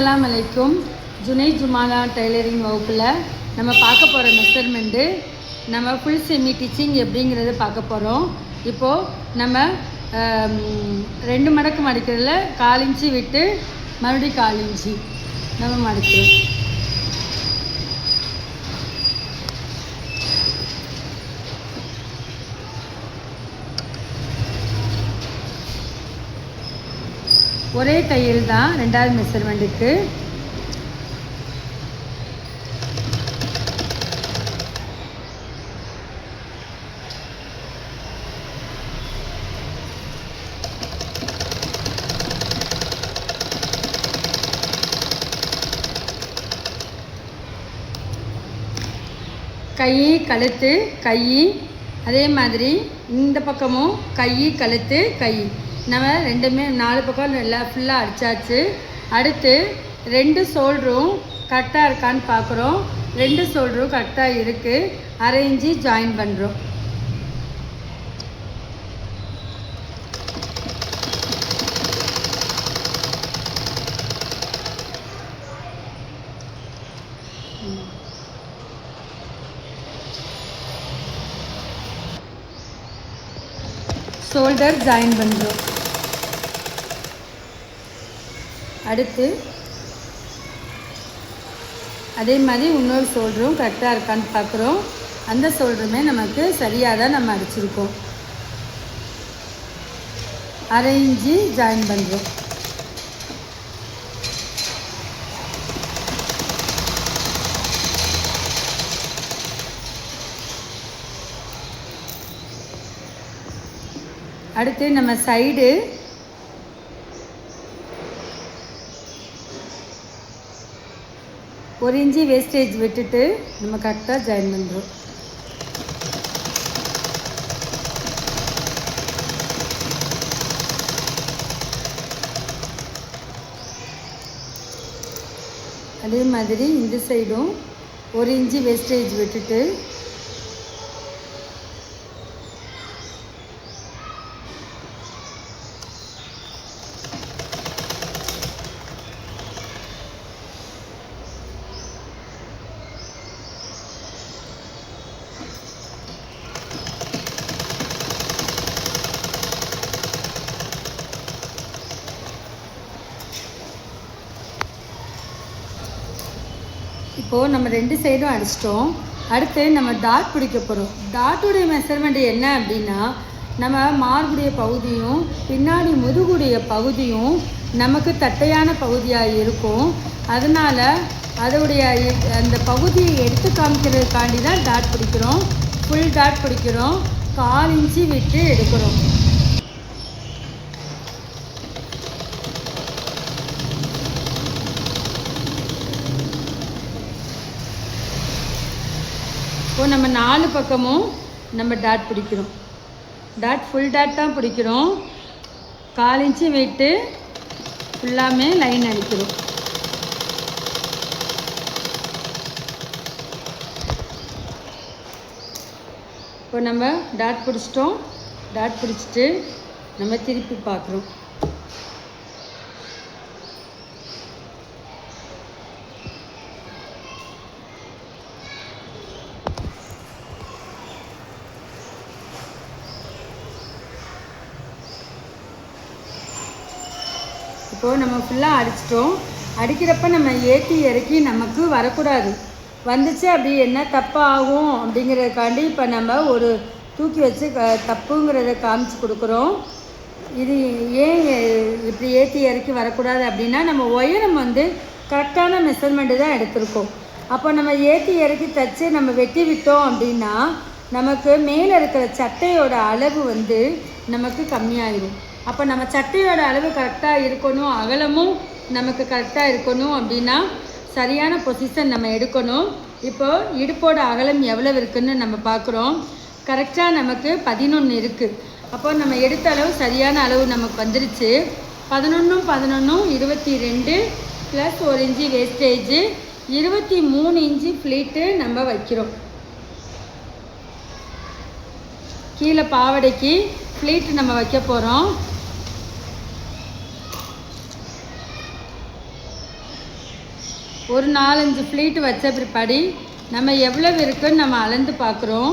அஸ்லாம் அலைக்கும். ஜுனை ஜுமாலா டெய்லரிங் வகுப்பில் நம்ம பார்க்க போகிற மெஷர்மெண்ட்டு நம்ம ஃபுல் செமி டிச்சிங் எப்படிங்கிறத பார்க்க போகிறோம் இப்போது நம்ம ரெண்டு மடக்கு மடிக்கிறதுல கால் இன்ச்சு விட்டு மறுபடியும் கால் இன்ச்சு. நம்ம மடிக்கிறோம். ஒரே தையல் தான் ரெண்டாவது மெஷர்மெண்ட்டுக்கு கை கழுத்து கை அதே மாதிரி இந்த பக்கமும் கை கழுத்து கை. நம்ம ரெண்டுமே நாலு பக்கம் நல்லா ஃபுல்லாக அடித்தாச்சு அடுத்து ரெண்டு ஷோல்டரும் கரெக்டாக இருக்கான்னு பார்க்குறோம் ரெண்டு ஷோல்டரும் கரெக்டாக இருக்குது அரேஞ்சு ஜாயின் பண்ணுறோம் ஷோல்டர் ஜாயின் பண்ணுறோம் அடுத்து அதே மாதிரி இன்னொரு சோல்டரும் கரெக்டாக இருக்கான்னு பார்க்குறோம். அந்த சோல்டருமே நமக்கு சரியாக தான் நம்ம அடிச்சிருக்கோம். அரை ஜாயின் பண்ணுறோம் அடுத்து நம்ம சைடு ஒரு இன்ச்சு வேஸ்டேஜ் விட்டுட்டு நம்ம கரெக்டாக ஜாயின் பண்ணுறோம் அதே மாதிரி இந்த சைடும் ஒரு இன்ச்சு வேஸ்டேஜ் விட்டுட்டு இப்போது நம்ம ரெண்டு சைடும் அடிச்சிட்டோம். அடுத்து நம்ம டாட் பிடிக்க போகிறோம் டாட்டுடைய மெஷர்மெண்ட் என்ன அப்படின்னா நம்ம மார்புடைய பகுதியும் பின்னாடி முதுகுடைய பகுதியும் நமக்கு தட்டையான பகுதியாக இருக்கும். அதனால் அதோடைய அந்த பகுதியை எடுத்து காமிக்கிறதுக்காண்டி தான் டாட் பிடிக்கிறோம். ஃபுல் டாட் பிடிக்கிறோம். கால் இன்ச்சு விட்டு எடுக்கிறோம். இப்போது நம்ம நாலு பக்கமும் நம்ம டாட் பிடிக்கிறோம். டாட் ஃபுல் டாட் தான் பிடிக்கிறோம். கால் இன்ச்சு விட்டு ஃபுல்லாமே லைன் அடிக்கிறோம். இப்போ நம்ம டாட் பிடிச்சிட்டோம். டாட் பிடிச்சிட்டு நம்ம திருப்பி பார்க்குறோம். இப்போது நம்ம ஃபுல்லாக அடிச்சிட்டோம். அடிக்கிறப்ப நம்ம ஏற்றி இறக்கி நமக்கு வரக்கூடாது. வந்துச்சு அப்படி என்ன தப்பாகும் அப்படிங்கிறதுக்காண்டி இப்போ நம்ம ஒரு தூக்கி வச்சு க தப்புங்கிறத காமிச்சு கொடுக்குறோம். இது ஏன் இப்படி ஏற்றி இறக்கி வரக்கூடாது அப்படின்னா நம்ம உயரம் வந்து கரெக்டான மெஷர்மெண்ட்டு தான் எடுத்திருக்கோம். அப்போ நம்ம ஏற்றி இறக்கி தச்சு நம்ம வெட்டி விட்டோம் அப்படின்னா நமக்கு மேலே இருக்கிற சட்டையோட அளவு வந்து நமக்கு கம்மியாயிடும் அப்போ நம்ம சட்டையோட அளவு கரெக்டாக இருக்கணும் அகலமும் நமக்கு கரெக்டாக இருக்கணும் அப்படின்னா சரியான பொசிஷன் நம்ம எடுக்கணும். இப்போது இடுப்போட அகலம் எவ்வளவு இருக்குதுன்னு நம்ம பார்க்குறோம். கரெக்டாக நமக்கு பதினொன்று இருக்குது அப்போ நம்ம எடுத்த அளவு சரியான அளவு நமக்கு வந்துருச்சு. பதினொன்றும் பதினொன்றும் இருபத்தி ரெண்டு ப்ளஸ் ஒரு இன்ச்சு வேஸ்டேஜு இருபத்தி மூணு இன்ச்சு ஃப்ளீட்டு நம்ம வைக்கிறோம். கீழே பாவடைக்கு ஃப்ளீட்டு நம்ம வைக்க போகிறோம் ஒரு நாலஞ்சு ஃப்ளீட் வச்ச பிற்பாடி நம்ம எவ்வளவு இருக்குன்னு நம்ம அளந்து பார்க்குறோம்.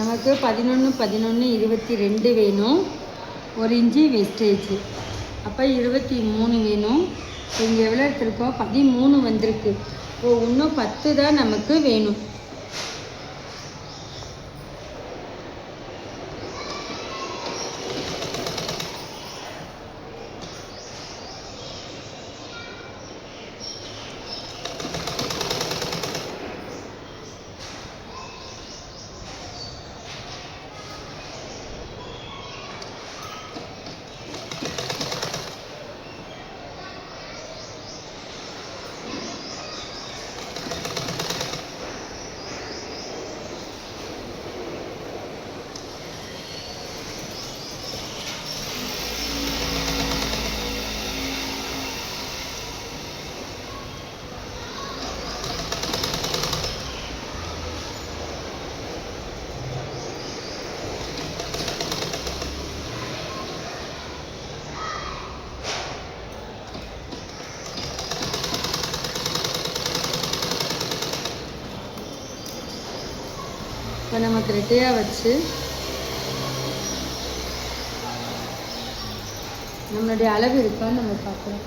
நமக்கு பதினொன்று பதினொன்று இருபத்தி ரெண்டு வேணும். ஒரு இன்ச்சு வெஸ்டேஜ் அப்போ இருபத்தி மூணு வேணும். இங்கே எவ்வளோ எடுத்திருக்கோம்? பதிமூணு வந்திருக்கு. ஓ இன்னும் பத்து தான் நமக்கு வேணும். இப்போ நமக்கு ரெட்டையாக வச்சு நம்மளுடைய அளவு இருக்கான்னு நம்ம பார்க்கலாம்.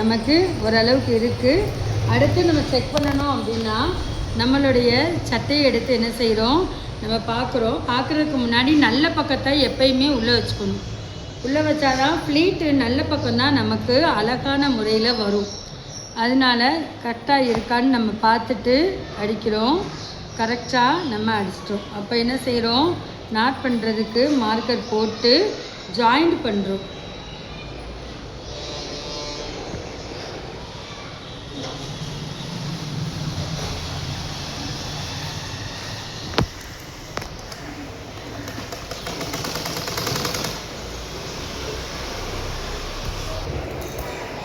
நமக்கு ஓரளவுக்கு இருக்குது அடுத்து நம்ம செக் பண்ணணும் அப்படின்னா நம்மளுடைய சட்டையை எடுத்து என்ன செய்கிறோம் நம்ம பார்க்குறோம். பார்க்குறதுக்கு முன்னாடி நல்ல பக்கத்தை எப்பயுமே உள்ளே வச்சுக்கணும். உள்ளே வச்சாதான் ஃப்ளீட்டு நல்ல பக்கம்தான் நமக்கு அழகான முறையில் வரும். அதனால கரெக்டாக இருக்கான்னு நம்ம பார்த்துட்டு அடிக்கிறோம். கரெக்டாக நம்ம அடிச்சிட்டோம். அப்போ என்ன செய்கிறோம் நாட் பண்ணுறதுக்கு மார்க்கர் போட்டு ஜாயிண்ட் பண்ணுறோம்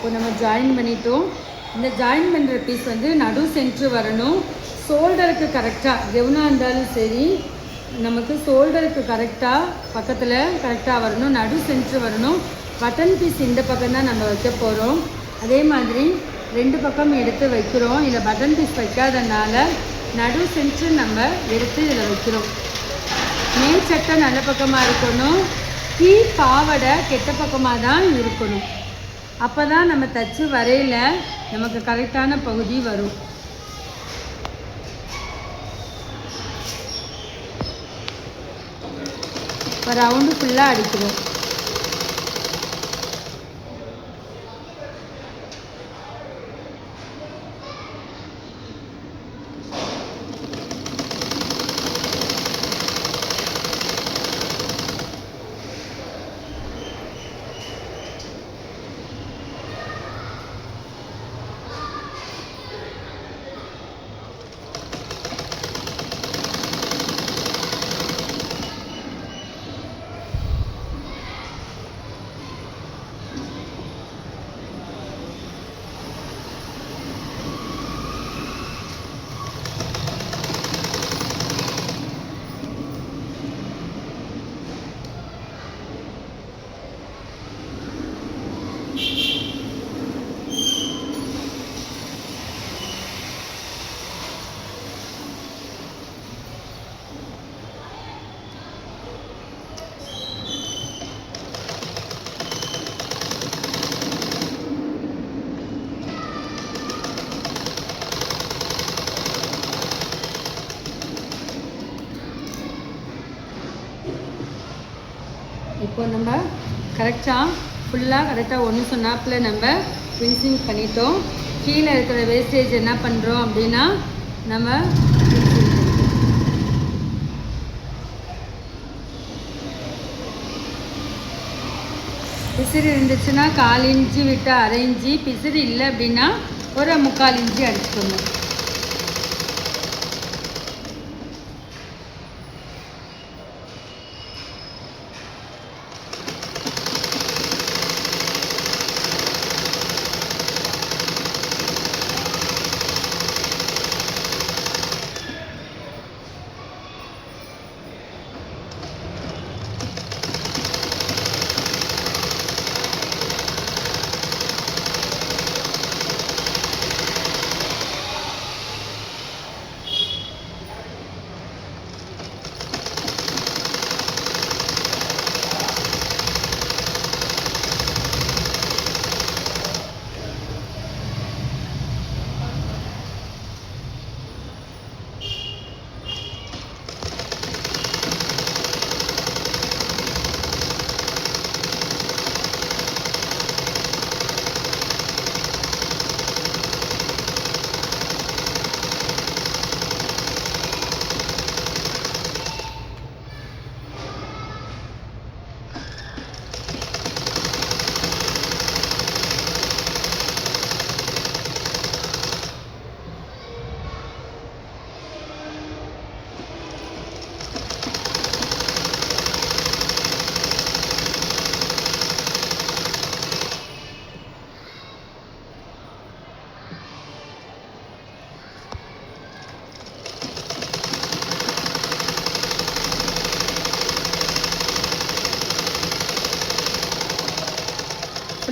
இப்போ நம்ம ஜாயின் பண்ணிட்டோம். இந்த ஜாயின் பண்ணுற பீஸ் வந்து நடு சென்று வரணும். ஷோல்டருக்கு கரெக்டாக கெவுனாக இருந்தாலும் சரி நமக்கு ஷோல்டருக்கு கரெக்டாக பக்கத்தில் கரெக்டாக வரணும். நடு சென்று வரணும். பட்டன் பீஸ் இந்த பக்கம் தான் நம்ம வைக்க போகிறோம் அதே மாதிரி ரெண்டு பக்கம் எடுத்து வைக்கிறோம். இதில் பட்டன் பீஸ் வைக்காதனால நடு சென்று நம்ம எடுத்து இதில் வைக்கிறோம். மேல் சட்டை நல்ல பக்கமாக இருக்கணும். கீ பாவடை கெட்ட பக்கமாக தான் இருக்கணும். அப்போ தான் நம்ம தச்சு வரையில் நமக்கு கரெக்டான பகுதி வரும். இப்போ ரவுண்டு ஃபுல்லாக அடிக்கிறோம் இப்போ நம்ம கரெக்டாக ஃபுல்லாக கரெக்டாக ஒன்று சொன்னாப்பில் நம்ம ஃபினிஷிங் பண்ணிட்டோம். கீழே இருக்கிற வேஸ்டேஜ் என்ன பண்ணுறோம் அப்படின்னா நம்ம பிசிறி பிசிறு இருந்துச்சுன்னா கால் இஞ்சி விட்டு அரை இஞ்சி பிசிறு இல்லை அப்படின்னா ஒரு முக்கால் இஞ்சி அடிச்சுக்கோங்க.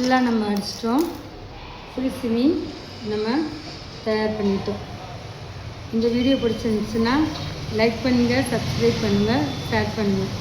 ஃபுல்லாக நம்ம அடிச்சிட்டோம். ஃபுல் சிமி நம்ம தயார் பண்ணிட்டோம். இந்த வீடியோ பிடிச்சிருந்துச்சுன்னா லைக் பண்ணுங்கள் சப்ஸ்கிரைப் பண்ணுங்கள் ஷேர் பண்ணுங்கள்